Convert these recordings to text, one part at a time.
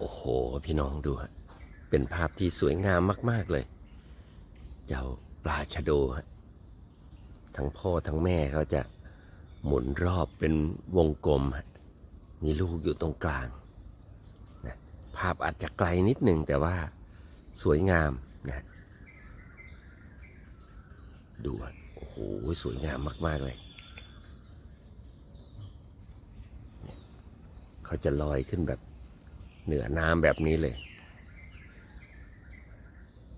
โอ้โห พี่น้องดูฮะเป็นภาพที่สวยงามมาก ๆ เลย เจ้าปลาชะโดฮะทั้งพ่อทั้งแม่เขาจะหมุนรอบเป็นวงกลมฮะมีลูกอยู่ตรงกลางนะภาพอาจจะไกลนิดหนึ่งแต่ว่าสวยงามนะดูฮะโอ้โห สวยงามมาก ๆ เลย เขาจะลอยขึ้นแบบ เหนือน้ำแบบนี้เลย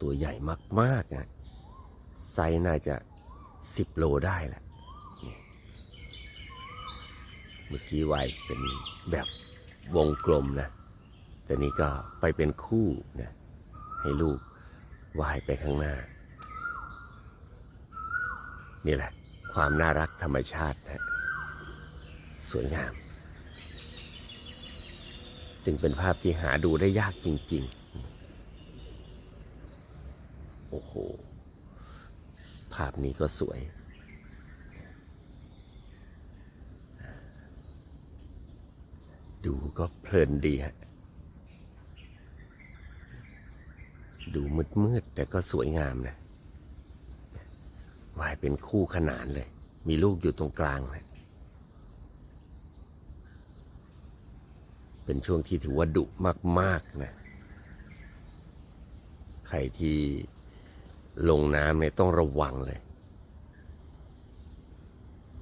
ตัวใหญ่มากๆนะไซน่าจะสิบโลได้แหละเมื่อกี้วายเป็นแบบวงกลมนะ แต่นี้ก็ไปเป็นคู่นะ ให้ลูกว่ายไปข้างหน้า นี่แหละ ความน่ารักธรรมชาตินะ สวยงาม ซึ่งเป็นภาพที่หาดูได้ยากจริง ๆ โอ้โห ภาพนี้ก็สวย ดูก็เพลินดีฮะ ดูมืด ๆ แต่ก็สวยงามนะวายเป็นคู่ขนานเลย มีลูกอยู่ตรงกลางเลย เป็นช่วงที่ถือว่าดุมากๆนะ ใครที่ลงน้ำเนี่ยต้องระวังเลย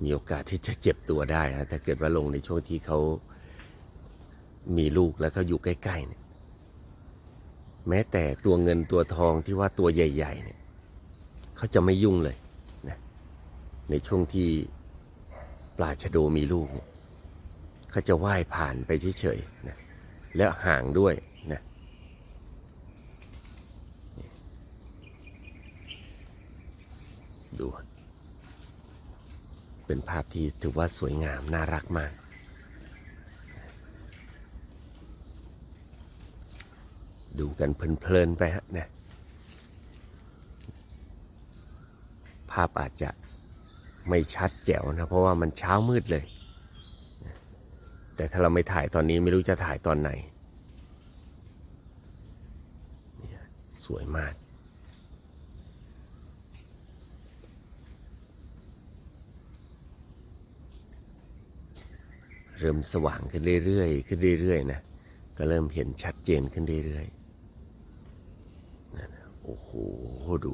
มีโอกาสที่จะเจ็บตัวได้ฮะถ้าเกิดว่าลงในช่วงที่เขามีลูกแล้วเขาอยู่ใกล้ๆเนี่ย แม้แต่ตัวเงินตัวทองที่ว่าตัวใหญ่ ๆ เนี่ยเขาจะไม่ยุ่งเลยนะในช่วงที่ปลาชะโดมีลูกเนี่ย เขาจะว่ายผ่านไปเฉยๆนะแล้วห่างด้วยนะดู เป็นภาพที่ถือว่าสวยงามน่ารักมาก ดูกันเพลินๆไปฮะนะภาพอาจจะไม่ชัดแจ๋วนะ เพราะว่ามันเช้ามืดเลย แต่ถ้าเราไม่ถ่ายตอนนี้ไม่รู้จะถ่ายตอนไหน สวยมากเริ่มสว่างขึ้นเรื่อยๆ ขึ้นเรื่อยๆนะ ก็เริ่มเห็นชัดเจนขึ้นเรื่อยๆนั่นโอ้โห ดู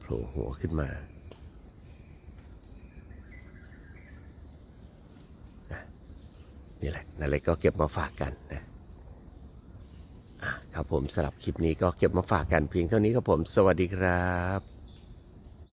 โผล่หัวขึ้นมา นี่แหละนั่นเลยก็เก็บมาฝากกันนะอะครับผมสำหรับคลิปนี้ก็เก็บมาฝากกันเพียงเท่านี้ครับผม สวัสดีครับ